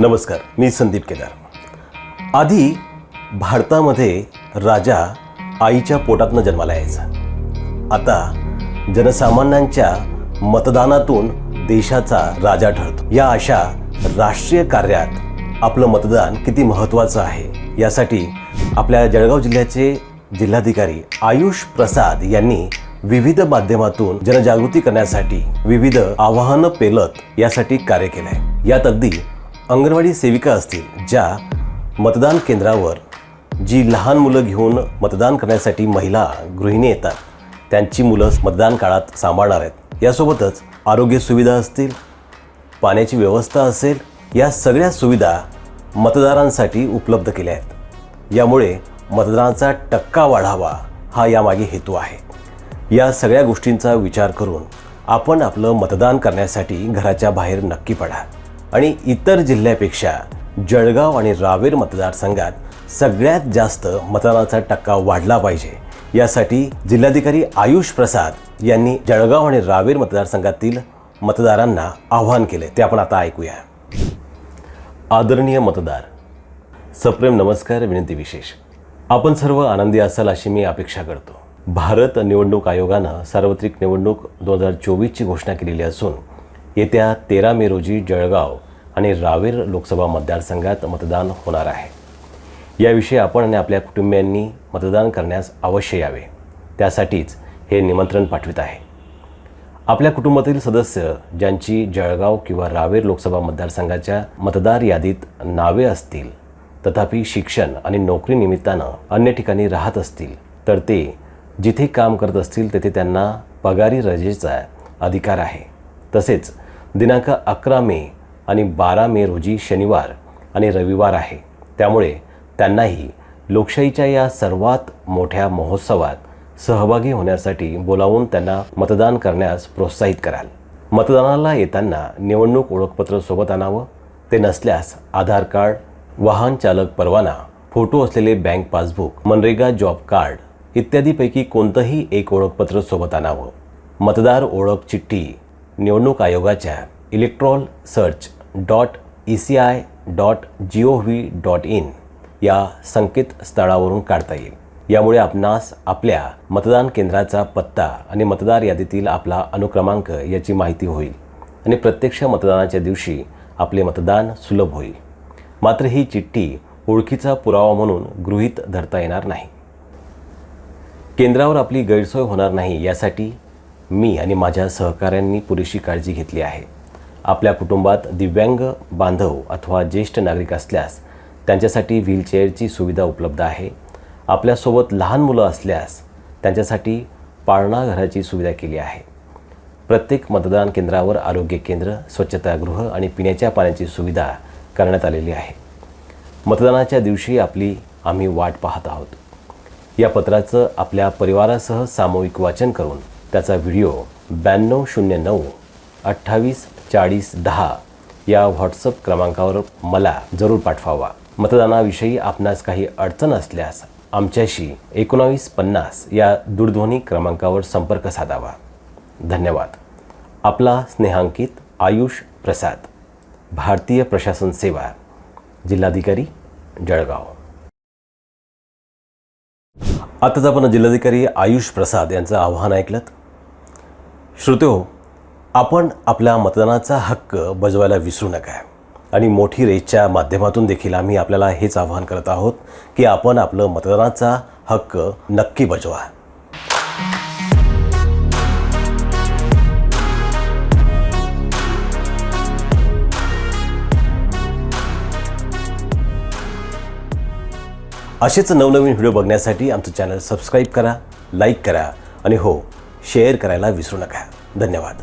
नमस्कार मी संदीप केदार. आधी भारतामध्ये राजा आईच्या पोटातनं जन्माला यायचा. आता जनसामान्यांच्या मतदानातून देशाचा राजा ठरतो. या अशा राष्ट्रीय कार्यात आपलं मतदान किती महत्त्वाचं आहे यासाठी आपल्या जळगाव जिल्ह्याचे जिल्हाधिकारी आयुष प्रसाद यांनी विविध माध्यमातून जनजागृती करण्यासाठी विविध आवाहनं पेलत यासाठी कार्य केलं आहे यात अगदी अंगणवाडी सेविका असतील ज्या मतदान केंद्रावर जी लहान मुलं घेऊन मतदान करण्यासाठी महिला गृहिणी येतात त्यांची मुलं मतदान काळात सांभाळणार आहेत. यासोबतच आरोग्य सुविधा असतील पाण्याची व्यवस्था असेल या सगळ्या सुविधा मतदारांसाठी उपलब्ध केल्या आहेत. यामुळे मतदानाचा टक्का वाढावा हा यामागे हेतू आहे. या सगळ्या गोष्टींचा विचार करून आपण आपलं मतदान करण्यासाठी घराच्या बाहेर नक्की पडा आणि इतर जिल्ह्यापेक्षा जळगाव आणि रावेर मतदारसंघात सगळ्यात जास्त मतदानाचा टक्का वाढला पाहिजे. यासाठी जिल्हाधिकारी आयुष प्रसाद यांनी जळगाव आणि रावेर मतदारसंघातील मतदारांना आवाहन केले. ते आपण आता ऐकूया. आदरणीय मतदार सप्रेम नमस्कार विनंती विशेष. आपण सर्व आनंदी असाल अशी मी अपेक्षा करतो. भारत निवडणूक आयोगानं सार्वत्रिक निवडणूक दोन हजार चोवीसची घोषणा केलेली असून येत्या तेरा मे रोजी जळगाव आणि रावेर लोकसभा मतदारसंघात मतदान होणार आहे. याविषयी आपण आणि आपल्या कुटुंबियांनी मतदान करण्यास अवश्य यावे. त्यासाठीच हे निमंत्रण पाठवित आहे. आपल्या कुटुंबातील सदस्य ज्यांची जळगाव किंवा रावेर लोकसभा मतदारसंघाच्या मतदार यादीत नावे असतील तथापि शिक्षण आणि नोकरी निमित्तानं अन्य ठिकाणी राहत असतील तर ते जिथे काम करत असतील तेथे त्यांना पगारी रजेचा अधिकार आहे. तसेच दिनांक अकरा मे आणि बारा मे रोजी शनिवार आणि रविवार आहे. त्यामुळे त्यांनाही लोकशाहीच्या या सर्वात मोठ्या महोत्सवात सहभागी होण्यासाठी बोलावून त्यांना मतदान करण्यास प्रोत्साहित कराल. मतदानाला येताना निवडणूक ओळखपत्र सोबत आणावं ते नसल्यास आधार कार्ड वाहन चालक परवाना फोटो असलेले bank passbook MNREGA job card इत्यादीपैकी कोणतंही एक ओळखपत्र सोबत आणावं. मतदार ओळख चिठ्ठी निवडणूक आयोगाच्या electoral search dot E C I dot G O V dot in या संकेतस्थळावरून काढता येईल. यामुळे आपणास आपल्या मतदान केंद्राचा पत्ता आणि मतदार यादीतील आपला अनुक्रमांक याची माहिती होईल आणि प्रत्यक्ष मतदानाच्या दिवशी आपले मतदान सुलभ होईल. मात्र ही चिठ्ठी ओळखीचा पुरावा म्हणून गृहीत धरता येणार नाही. केंद्रावर आपली गैरसोय होणार नाही यासाठी मी आणि माझ्या सहकाऱ्यांनी पुरेशी काळजी घेतली आहे. आपल्या कुटुंबात दिव्यांग बांधव अथवा ज्येष्ठ नागरिक असल्यास त्यांच्यासाठी व्हीलचेअरची सुविधा उपलब्ध आहे. आपल्यासोबत लहान मुलं असल्यास त्यांच्यासाठी पाळणाघराची सुविधा केली आहे. प्रत्येक मतदान केंद्रावर आरोग्य केंद्र स्वच्छतागृह आणि पिण्याच्या पाण्याची सुविधा करण्यात आलेली आहे. मतदानाच्या दिवशी आपली आम्ही वाट पाहत आहोत. या पत्राचं आपल्या परिवारासह सामूहिक वाचन करून त्याचा व्हिडिओ ब्याण्णव शून्य नऊ अठ्ठावीस चाळीस दहा या व्हॉट्सअप क्रमांकावर मला जरूर पाठवावा. मतदानाविषयी आपणास काही अडचण असल्यास आमच्याशी एकोणावीस पन्नास या दूरध्वनी क्रमांकावर संपर्क साधावा. धन्यवाद. आपला स्नेहांकित आयुष प्रसाद. भारतीय प्रशासन सेवा जिल्हाधिकारी जळगाव. आताच आपण जिल्हाधिकारी आयुष प्रसाद यांचं आव्हान ऐकलं श्रोतो हो, आपण आपल्या मतदानाचा हक्क बजवायला विसरू नका आणि मोठी रेसच्या माध्यमातून देखील आम्ही आपल्याला हेच आव्हान करत आहोत की आपण आपलं मतदानाचा हक्क नक्की बजवा. असेच नवनवीन व्हिडिओ बघण्यासाठी आमचं चॅनल सबस्क्राईब करा लाईक करा आणि हो शेअर करायला विसरू नका. धन्यवाद.